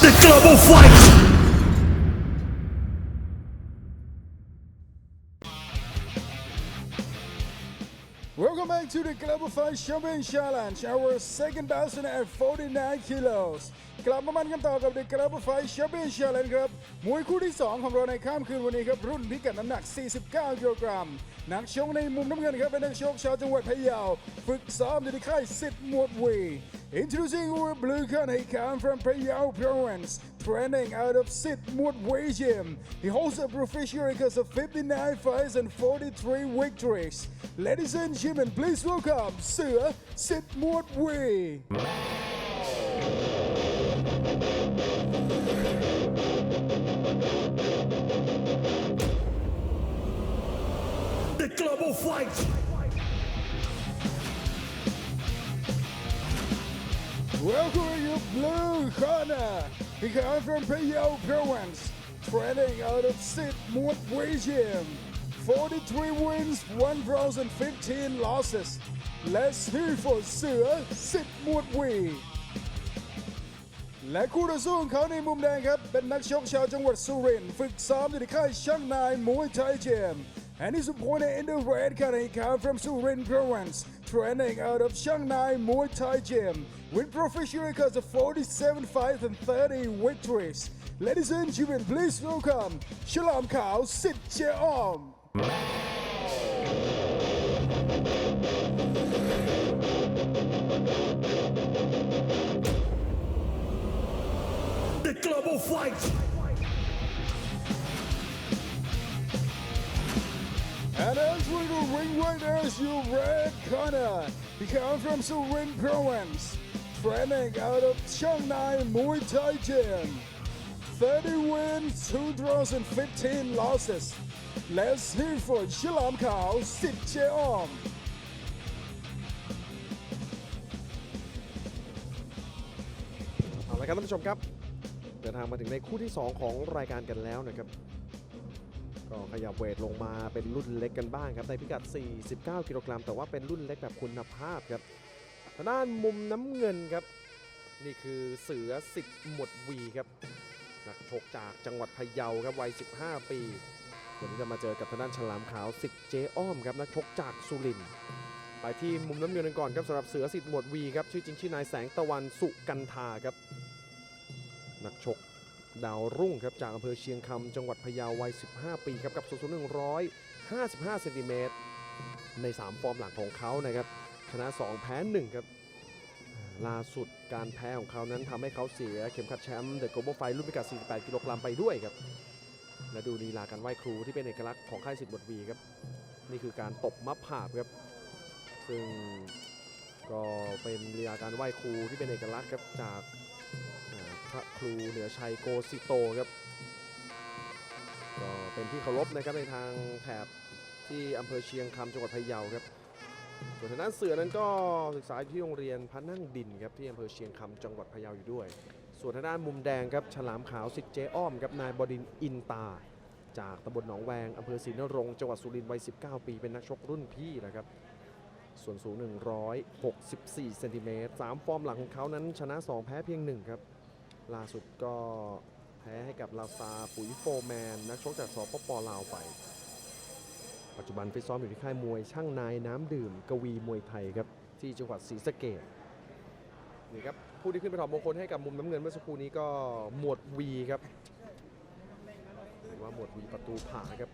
The global fight! Welcome back to the Global Fight Champion Challenge, our second bout at 49 kilos กลับมามันกันต่อกับ The Global Fight Champion Challenge ครับ มวยคู่ที่ 2 ของเราในข้ามคืนวันนี้ครับ รุ่นพิกัดน้ำหนัก 49 กิโลกรัม นักชกในมุมน้ำเงินครับ เป็นนักชกชาวจังหวัดพะเยา ฝึกซ้อมอยู่ที่ค่ายสิทธิ์หมวดวี Introducing our blue he comes from Payao province, training out of Wei Gym. He holds a professional record of 59 fights and 43 victories. Ladies and gentlemen, please welcome Sir Sit Mut Wei. The global fight! Welcome your blue corner. He comes from Payao province, training out of Sit Mut Wei Gym. 43 wins, 1 draws and 15 losses. Let's hear for Sir Sit Mut Wei. และคู่ต่อสู้ของเขาในมุมแดงครับ เป็นนักชกชาวจังหวัดสุรินทร์ฝึกซ้อมอยู่ที่ค่ายช่างนายมวยไทยเจม And his opponent in the red corner he comes from Surin province, training out of Shanghai Muay Thai Gym with professional records of 47 fights and 30 victories. Ladies and gentlemen, please welcome Shalom Kao Sit Cheom. The global fight! And as we the ring right as your red corner, he comes from Surin province, training out of Shanghai Muay Thai Gym. 30 wins, 2 draws and 15 losses. Let's hear for Shalam Khao Sit Cheom. เอาละครับท่านผู้ชมครับ เดินทางมาถึงในคู่ที่ 2 ของรายการกันแล้วนะครับ ก็ขยับเวทลงมาเป็นรุ่นเล็กกันบ้างครับในพิกัด 49 กิโลกรัมแต่ว่าเป็นรุ่นเล็กแบบคุณภาพครับทางด้านมุมน้ำเงินครับ นี่คือเสือสิทธิ์หมวดวีครับนักชกจากจังหวัดพะเยาครับวัย 15 ปีวันนี้จะมาเจอกับทางด้านฉลามขาวสิทธิ์เจอ้อมครับนักชกจากสุรินทร์ไปที่มุมน้ำเงินกันก่อนครับสำหรับเสือสิทธิ์หมวดวีครับชื่อจริงชื่อนายแสงตะวันสุกันทาครับนักชก ดาวรุ่งครับจากอำเภอเชียงคำจังหวัดพะเยาวัย 15 ปีครับกับสูงสูง155เซนติเมตรใน 3 ฟอร์มหลังของเขานะครับชนะ 2 แพ้ 1 ครับ ล่าสุดการแพ้ของเขานั้นทำให้เขาเสียเข็มขัดแชมป์เดอะโกลบอลไฟรุ่นพิกัด 48 กิโลกรัมไปด้วยครับ และดูลีลาการไหว้ครูที่เป็นเอกลักษณ์ของค่ายสิทธิ์บทวีครับ นี่คือการตบมับผาบครับ ซึ่งก็เป็นลีลาการไหว้ครูที่เป็นเอกลักษณ์ครับจาก พระครูเหนือชัยโกสิโตครับก็เป็นที่เคารพนะครับในทางแถบที่อำเภอเชียงคำจังหวัดพะเยาครับส่วนทางด้านเสือนั้นก็ศึกษาอยู่ที่โรงเรียนพระนั่งดินครับที่อำเภอเชียงคำจังหวัดพะเยาอยู่ด้วย ส่วนทางด้านมุมแดงครับฉลามขาวสิทธิ์เจอ้อมครับนายบดินอินตา จากตำบลหนองแวงอำเภอศรีนรงค์จังหวัดสุรินทร์วัย 19 ปี เป็นนักชกรุ่นพี่นะครับส่วนสูง 164 เซนติเมตร3ฟอร์มหลังของเขานั้นชนะ 2 แพ้เพียง 1 ครับ ล่าสุดก็แพ้ให้กับลาซาปุ๋ยโฟแมน นักชกจากสปปลาวไป ปัจจุบันฟิตซ้อมอยู่ที่ค่ายมวยช่างนายน้ำดื่ม กวีมวยไทยครับ ที่จังหวัดศรีสะเกดนี่ครับผู้ที่ขึ้นไปถอดมงคลให้กับมุมน้ำเงินเมื่อสักครู่นี้ก็หมวดวีครับหรือว่าหมวดวีประตูผาครับ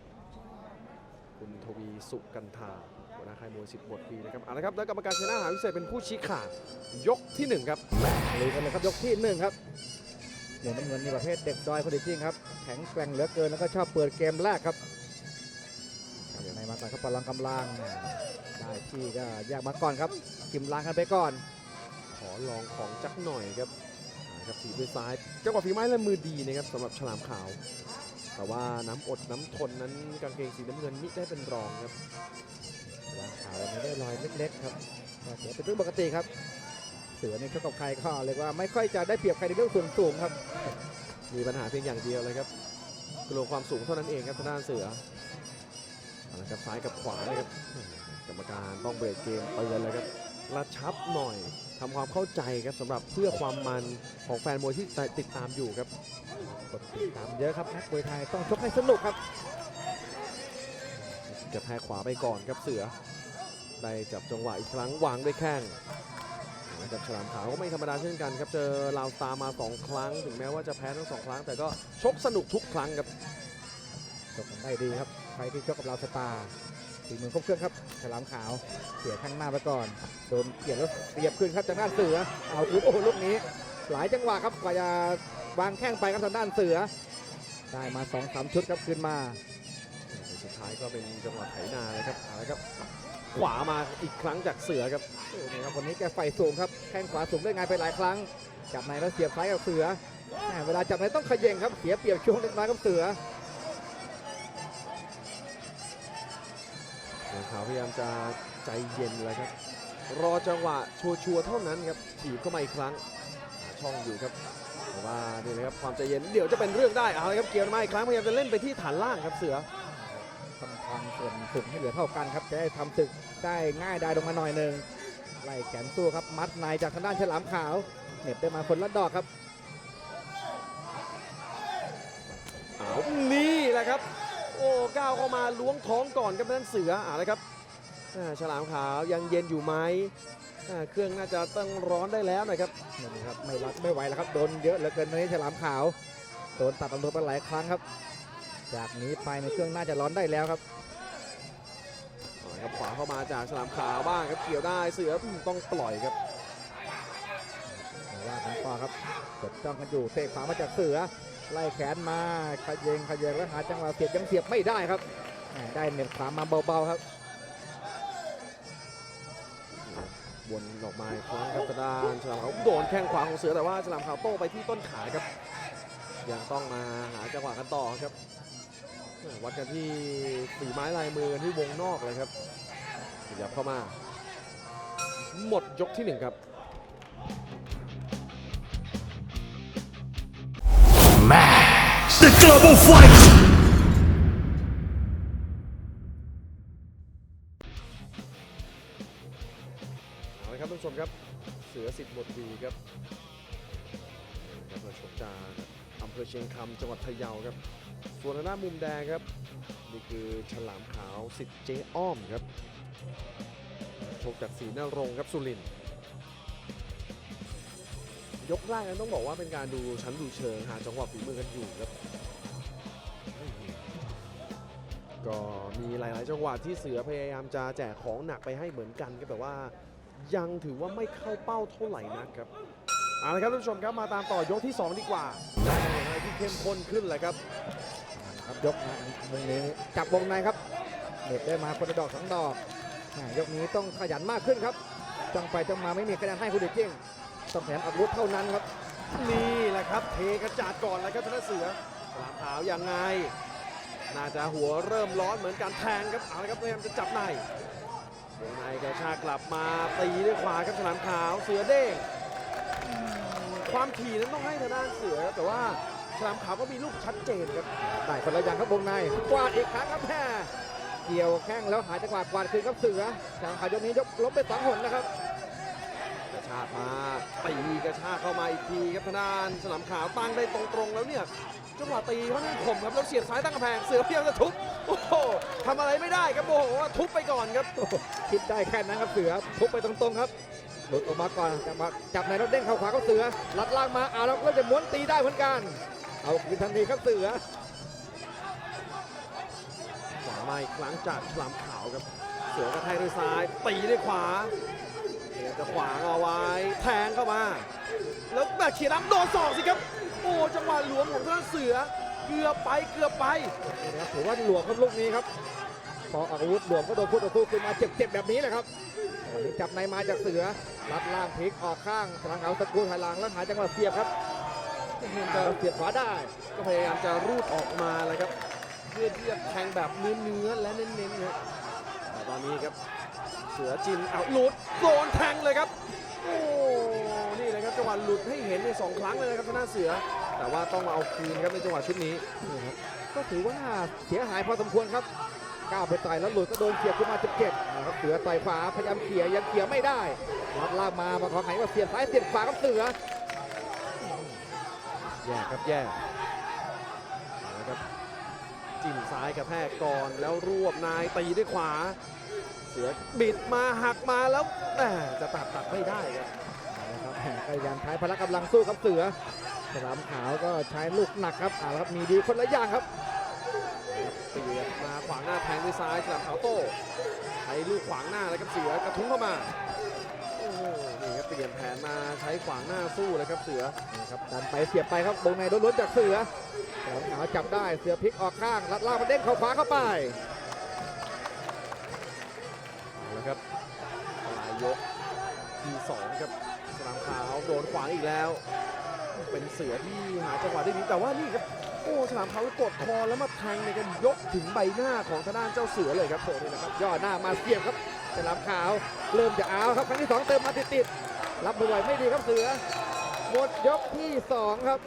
คุณทวีสุกันทาหัวหน้าค่ายมวยสิทธิ์บทปีนะครับเอาละครับแล้วกรรมการชนะหาวิเศษเป็นผู้ชี้ขาดยกที่หนึ่งครับเลยกันเลยครับยกที่หนึ่งครับ หมวกน้ำเงินนี่ประเภทเด็กดอยพอดีจริงครับแข็งแกร่งเหลือเกินแล้วก็ชอบเปิดเกมแรกครับในมาก่อนครับพลังกำลังได้ที่ก็แยกมาก่อนครับกิมล้างกันไปก่อน ขอลองของจักหน่อยครับอ่าครับถีบด้วยซ้ายจังหวะฝีไม้และมือดีนะครับสำหรับฉลามขาว แต่ว่าน้ำอดน้ำทนนั้นกางเกงสีน้ำเงินมิได้เป็นรองครับวางขาววันนี้ได้รอยเล็กๆครับก็ถือเป็นเรื่องปกติครับเสือนี่เขากับใครก็เรียว่าไม่ค่อยจะได้เปรียบใครในเรื่องส่วนสูงครับ มีปัญหาเพียงอย่างเดียวเลยครับกลัวความสูงเท่านั้นเองครับทางด้านเสือเอะครับซ้ายกับขวาเลยครับกรรมการต้องเบรกเกมเตือนเลยครับระชับหน่อยทำความเข้าใจครับสำหรับเพื่อความมันของแฟนมวยที่ติดตามอยู่ครับกดติดตามเยอะครับนักมวยไทยต้องชกให้สนุกครับจะแพ้ขวาไปก่อนครับเสือได้จับจังหวะอีกครั้งวางด้วยแข้ง นะครับฉลามขาวก็ไม่ธรรมดาเช่นกันครับ เจอลาวสตาร์มา 2 ครั้ง ถึงแม้ว่าจะแพ้ทั้งสองครั้ง แต่ก็ชกสนุกทุกครั้งครับชกกันได้ดีครับใครที่ชกกับเราสตาร์สี่หมื่นครบเครื่องครับฉลามขาวเสียข้างหน้าไปก่อนโดนเกี่ยวแล้วเรียบขึ้นครับจากด้านเสือเอาคืนโอ้โหลูกนี้ หลายจังหวะครับกว่าจะวางแข้งไปครับทางด้านเสือ ได้มา2อสามชุดครับคืนมาสุดท้ายก็เป็นจังหวะไถนาเลยครับเอาละครับ ขวามาอีกครั้งจากเสือครับโอ้โหนี่ครับวันนี้แกไฟสูงครับแข้งขวาสูงได้ไงไปหลายครั้ง จับในแล้วเสียบซ้ายกับเสือแหม่เวลาจับในต้องเขย่งครับเสียเปรียบช่วงเล็กน้อยกับเสือฉลามขาวพยายามจะใจเย็นเลยครับ รอจังหวะชัวร์ๆเท่านั้นครับถีบเข้ามาอีกครั้งหาช่องอยู่ครับแต่ว่านี่นะครับความใจเย็นเดี๋ยวจะเป็นเรื่องได้เอาเลยครับเกียร์มาอีกครั้งพยายามจะเล่นไปที่ฐานล่างครับเสือ ต้องทำส่วนสึกให้เหลือเท่ากันครับจะได้ทำศึกได้ง่ายได้ลงมาหน่อยหนึ่งไล่แขนสู้ครับมัดในจากทางด้านฉลามขาวเหน็บได้มาคนละดอกครับเอานี่แหละครับ โอ้ก้าวเข้ามาล้วงท้องก่อนครับนั่นเสือเอ่าละครับอ่าฉลามขาวยังเย็นอยู่ไหมอ่าเครื่องน่าจะต้องร้อนได้แล้วนะครับนี่ครับไม่รัดไม่ไหวแล้วครับโดนเยอะเหลือเกินตอนนี้ฉลามขาวโดนตัดลำตัวไปหลายครั้งครับ จากนี้ไปในเครื่องน่าจะร้อนได้แล้วครับเอาละครับขวาเข้ามาจากฉลามขาวบ้างครับเกี่ยวได้เสืออืมต้องปล่อยครับแต่ว่ากันต่อครับจดจ้องกันอยู่เตะขวามาจากเสือ ไล่แขนมาขยเยงขยเยงแล้วหาจังหวะเสียบยังเสียบไม่ได้ครับแหม่ได้เหน็บขวามาเบาๆครับวนออกมาอีกครั้งครับกระดานฉลามขาวโดนแข้งขวาของเสือแต่ว่าฉลามขาวโต้ไปที่ต้นขาครับยังต้องมาหาจังหวะกันต่อครับเออ วัดกันที่ฝีไม้ลายมือกันที่วงนอกเลยครับขยับเข้ามา หมดยกที่หนึ่งครับ The Global Fight! เอาละครับท่านผู้ชมครับ เสือสิทธิ์บทดีครับครับเราชมจากอำเภอเชียงคำจังหวัดพะเยาครับ ส่วนทางด้านมุมแดงครับ นี่คือฉลามขาวสิทธิ์เจ๊อ้อมครับชกจากศรีนรงค์ครับสุรินทร์ยกแรกนั้นต้องบอกว่าเป็นการดูชั้นดูเชิงหาจังหวะฝีมือกันอยู่ครับ ก็มีหลาย ๆ จังหวะที่เสือพยายามจะแจกของหนักไปให้เหมือนกันครับแต่ว่ายังถือว่าไม่เข้าเป้าเท่าไหร่นักครับเอาละครับท่านผู้ชมครับมาตามต่อยกที่ 2 ดีกว่าอะไรที่เข้มข้นขึ้นเลยครับ ครับยกมาวงนี้จับวงในครับเหน็บได้มาคนละดอกสองดอกยกนี้ต้องขยันมากขึ้นครับจ้องไปจ้องมาไม่มีคะแนนให้คุณเด็กเก่งต้องขยันอาวุธเท่านั้นครับนี่แหละครับเทกระจาดก่อนเลยครับธนเสือฉลามขาวยังไง น่าจะหัวเริ่มร้อนเหมือนการแทงครับเอาละครับพยายามจะจับในวงในกระชากกลับมาตีด้วยขวาครับฉลามขาวเสือเด้งความถี่นั้นต้องให้ทางด้านเสือครับแต่ว่า ฉลามขาวก็มีลูกชัดเจนครับได้คนละอย่างครับวงในกวาดอีกครั้งครับแม่เกี่ยวแข้งแล้วหาจังหวะกวาดคืนครับเสือจากขายกนี้ยกล้มไปสองหนนะครับกระชากมาตีกระชากเข้ามาอีกทีครับทางด้านฉลามขาวตั้งได้ตรงๆแล้วเนี่ยจังหวะตีค่อนข้างคมครับแล้วเสียบซ้ายตั้งกำแพงเสือเพยายามจะทุบโอ้โหทำอะไรไม่ได้ครับโอ้โหทุบไปก่อนครับคิดได้แค่นั้นครับเสือทุบไปตรงๆครับหลุดออกมาก่อนจับมาจับในแล้วเด้งเข้าขวาครับเสือลัดล่างมาเอาแล้วก็จะม้วนตีได้เหมือนกัน เอาคืนทันทีครับเสือขวามาอีกครั้งจากฉลามขาวครับ เสือกระแทกด้วยซ้าย ตีด้วยขวาพยายามจะขวางเอาไว้ แทงเข้ามา แล้วแบบเขียน้ำโดนศอกสิครับ โอ้จังหวะหลวมของทางด้านเสือ เกือบไปเกือบไปนะครับถือว่าหลวมครับลูกนี้ครับพอออกอาวุธหลวมก็โดนพูดต่อสู้ขึ้นมาเจ็บๆแบบนี้แหละครับจับในมาจากเสือรัดล่างพลิกออกข้างทางเอาตะกรุดถอยหลังแล้วหาจังหวะเสียบครับ จะเสียบขวาได้ ก็พยายามจะรูดออกมาเลยครับ เพื่อที่จะแทงแบบเนื้อๆและเน้นๆครับแต่ตอนนี้ครับ เสือจินเอาหลุดโดนแทงเลยครับ โอ้นี่เลยครับจังหวะหลุดให้เห็นในสองครั้งเลยนะครับทางด้าเสือ แต่ว่าต้องมาเอาคืนครับในจังหวะชุดนี้นี่ครับก็ถือว่าเสียหายพอสมควรครับก้าวไปต่อยแล้วหลุดก็โดนเสียบขึ้นมาเจ็บๆนะครับเสือไต่ขวาพยายามเขี่ยยังเขี่ยไม่ได้รัดล่างมามาขอไหมาเสียบซ้ายเสียบขวาครับเสือ แย่ครับแย่เอาละครับจิ้มซ้ายกระแทกก่อนแล้วรวบนายตีด้วยขวา เสือบิดมาหักมาแล้วแหม่จะตัดตัดไม่ได้ครับนะครับแหม่พยายามใช้พละกำลังสู้ครับเสือฉลามขาวก็ใช้ลูกหนักครับเอาละครับมีดีคนละอย่างครับเสียบมาขวางหน้าแทงด้วยซ้ายฉลามขาวโต้ใช้ลูกขวางหน้าเลยครับเสือกระทุ้งเข้ามาโอ้โห นี่ครับเปลี่ยนแผนมาใช้ขวางหน้าสู้เลยครับเสือนี่ครับดันไปเสียบไปครับวงในล้นๆจากเสือฉลามขาจับได้เสือพลิกออกข้างลัดล่างมาเด้งเข้าขวาเข้าไปเอาละครับปลายยกที่สองครับสลามขาวโดนขวางอีกแล้ว เป็นเสือที่หาจังหวะได้ดีแต่ว่านี่ครับโอ้ฉลามขาวกดคอแล้วมาแทงในกันยกถึงใบหน้าของทางด้านเจ้าเสือเลยครับโอ้นี่นะครับย่อหน้ามาเสียบครับฉลามขาว เริ่มจะเอาครับครั้งที่สองเติมมาติดๆรับบ่อยไม่ดีครับเสือ หมดยกที่สองครับ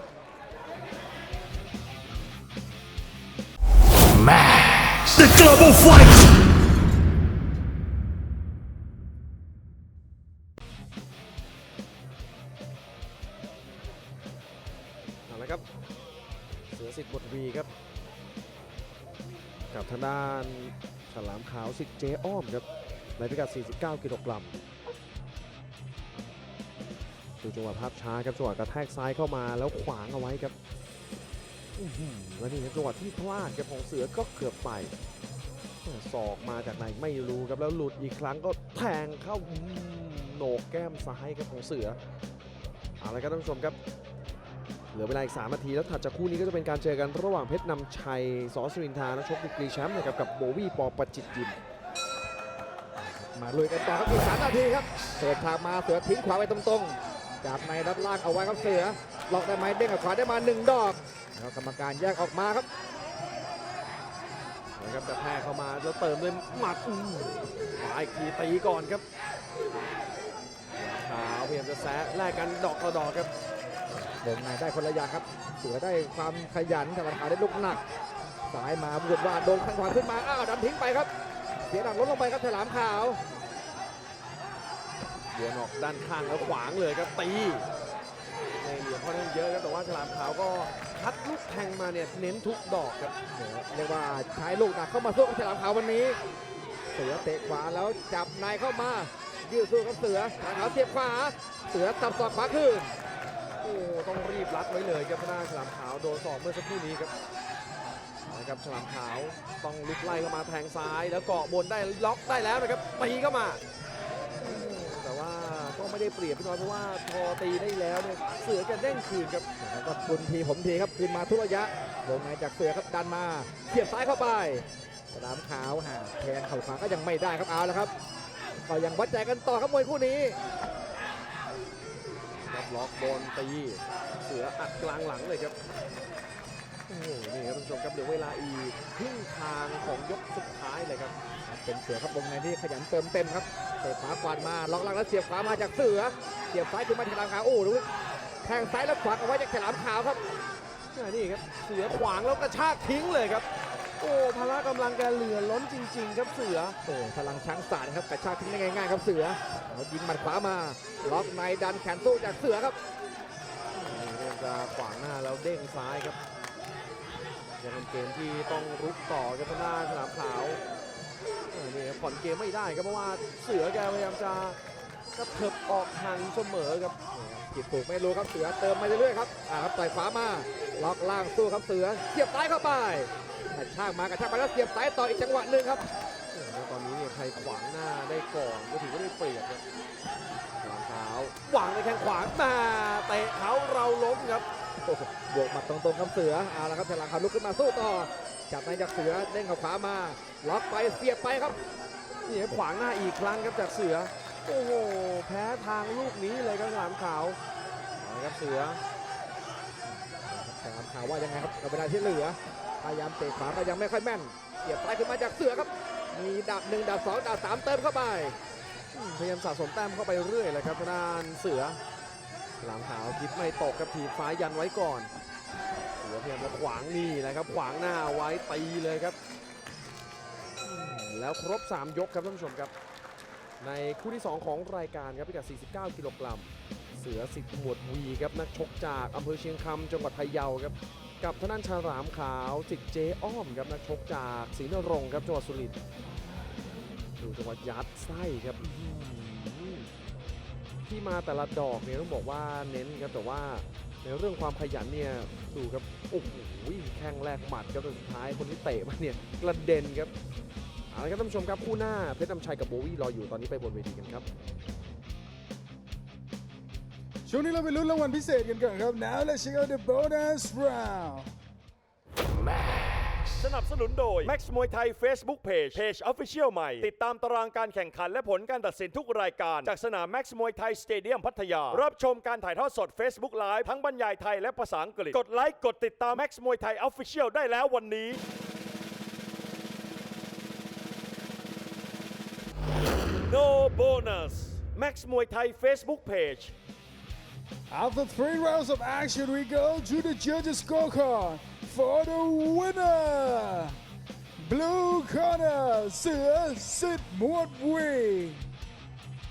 Max. The Global Fight. เอาละครับ เสือสิทธิ์บทวีครับ กับทางด้านฉลามขาวสิทธิ์เจอ้อมครับ ในพิกัด 49 กิโลกรัมดูจังหวะภาพช้าครับจังหวะกระแทกซ้ายเข้ามาแล้วขวางเอาไว้ครับอื้อหือแล้วนี่ครับจังหวะที่พลาดครับของเสือก็เกือบไปศอกมาจากไหนไม่รู้ครับแล้วหลุดอีกครั้งก็แทงเข้าอืมโหนกแก้มซ้ายครับของเสือเอาละครับท่านผู้ชมครับ เหลือเวลาอีก3นาทีแล้วถัดจากคู่นี้ก็จะเป็นการเจอกันระหว่างเพชรนำชัยสอสุรินทรานักชกดีกรีแชมป์นะครับกับโบวี่ปอประจิตยิม มาลุยกันต่อครับอีกสามนาทีครับเปิดทางมาเสือทิ้งขวาไว้ตรงๆจับในรัดล่างเอาไว้ครับเสือล็อกได้ไหมเด้งกับขวาได้มาหนึ่งดอกแล้วกรรมการแยกออกมาครับนะครับกระแทกเข้ามาแล้วเติมด้วยหมัดขวาอีกทีตีก่อนครับขาวพยายามจะแซะแลกกันดอกต่อดอกครับวงในได้คนละอย่างครับ เสือได้ความขยันแต่ปัญหาได้ลูกหนักสายมาบุกว่าโดนข้างขวาขึ้นมาอ้าวดันทิ้งไปครับ เสียหลังลดลงไปครับฉลามขาวเดือนออกด้านข้างแล้วขวางเลยครับตีในเหลี่ยมค่อนข้างเยอะครับแต่ว่าฉลามขาวก็คัดลูกแทงมาเนี่ยเน้นทุกดอกครับเรียกว่าใช้ลูกหนักเข้ามาสู้กับฉลามขาววันนี้ เสือเตะขวาแล้วจับในเข้ามายืดสู้กับเสือฉลามขาวเสียบขวาเสือตับศอกขวาขึ้นโอ้ต้องรีบรัดไว้เลยครับหน้าฉลามขาวโดนสอบเมื่อสักครู่นี้ครับ นะครับฉลามขาวต้องลุกไล่เข้ามาแทงซ้ายแล้วเกาะบนได้ล็อกได้แล้วนะครับตีเข้ามาอืมแต่ว่าก็ไม่ได้เปรียบพี่น้อยเพราะว่าพอตีได้แล้วเนี่ยเสือจะเด้งคืนครับแล้วก็คุณทีผมทีครับคืนมาทุกระยะวงในจากเสือครับดันมาเสียบซ้ายเข้าไปฉลามขาวหาแทงเข่าขวาก็ยังไม่ได้ครับเอาแล้วครับก็ยังวัดใจกันต่อครับมวยคู่นี้ครับล็อกบนตีเสืออัดกลางหลังเลยครับ โอ้โหนี่ครับท่านผู้ชมครับเหลือเวลาอีกครึ่งทางของยกสุดท้ายเลยครับ เป็นเสือครับวงในที่ขยันเติมเต็มครับเตะขวากวาดมาล็อกล่างแล้วเสียบขวามาจากเสือเสียบซ้ายขึ้นมาฉลามขาวโอ้ดูแทงซ้ายแล้วขวางเอาไว้จากฉลามขาวครับอ่านี่ครับเสือขวางแล้วกระชากทิ้งเลยครับโอ้พละกำลังแกเหลือล้นจริง ๆ ครับเสือโอ้พลังช้างสารครับกระชากทิ้งได้ง่ายๆครับเสือเอายิงหมัดขวามาล็อกในดันแขนสู้จากเสือครับนี่เริ่มจะขวางหน้าแล้วเด้งซ้ายครับ ยังเป็นเกมที่ต้องรุกต่อครับทางด้านฉลามขาวอ่านี่ครับผ่อนเกมไม่ได้ครับเพราะว่าเสือแกพยายามจะกระเถิบออกห่างเสมอครับผิดถูกไม่รู้ครับเสือเติมมาเรื่อยๆครับอ่าครับต่อยขวามาล็อกล่างสู้ครับเสือเสียบซ้ายเข้าไปกระชากมากระชากมาแล้วเสียบซ้ายต่ออีกจังหวะหนึ่งครับโอ้โหตอนนี้เนี่ยใครขวางหน้าได้ก่อนก็ถือว่าได้เปรียบครับฉลามขาววางในแข้งขวามาเตะเขาเราล้มครับโอ้โห บวกหมัดตรงๆครับเสือเอาละครับฉลามขาวลุกขึ้นมาสู้ต่อจับในจากเสือเด้งเข้าขวามา ล็อกไปเสียบไปครับนี่ขวางหน้าอีกครั้งครับจากเสือ โอ้โห แพ้ทางลูกนี้เลยครับฉลามขาวเอาละครับเสือฉลามขาวว่ายังไงครับกับเวลาที่เหลือ พยายามเตะขวาก็ยังไม่ค่อยแม่น เสียบซ้ายขึ้นมาจากเสือครับ มีดาบหนึ่งดาบสองดาบสามเติมเข้าไป พยายามสะสมแต้มเข้าไปเรื่อยเลยครับทางด้านเสือ ลามขาวคิดไม่ตกครับถีบฟ้ายันไว้ก่อนเสือพยายามจะขวางนี่นะครับ ขวางหน้าไว้ตีเลยครับ แล้วครบ 3 ยกครับท่านผู้ชมครับ ในคู่ที่ 2 ของรายการครับพิกัด 49 กิโลกรัม เสือสิทธิ์หมวดวีครับนักชกจากอำเภอเชียงคำจังหวัดพะเยาครับ กับทางด้านฉลามขาวสิทธิ์เจอ้อมครับนักชกจากศรีนรงค์ครับจังหวัดสุรินทร์ดูจังหวัดยัดไส้ครับ ที่มาแต่ละดอกเนี่ยต้องบอกว่าเน้นครับแต่ว่าในเรื่องความขยันเนี่ยดูครับโอ้โหแข้งแรกหมัดครับแต่สุดท้ายคนที่เตะมาเนี่ยกระเด็นครับเอาละครับท่านผู้ชมครับคู่หน้าเพชรน้ำชัยกับโบวี่รออยู่ตอนนี้ไปบนเวทีกันครับช่วงนี้เราไปลุ้นรางวัลพิเศษกันก่อนครับ now let's check out the bonus round สนับสนุนโดย Max มวยไทย Facebook Page Page Official ใหม่ ติดตามตารางการแข่งขันและผลการตัดสินทุกรายการ จากสนาม Max มวยไทยสเตเดียมพัทยา รับชมการถ่ายทอดสด Facebook Live ทั้งบรรยายไทยและภาษาอังกฤษ กดไลค์ กดติดตาม Max มวยไทย Official ได้แล้ววันนี้ No bonus Max มวยไทย Facebook Page After three rounds of action, we go to the judges' scorecard for the winner. Blue corner, เสือสิทธิ์หมวดวี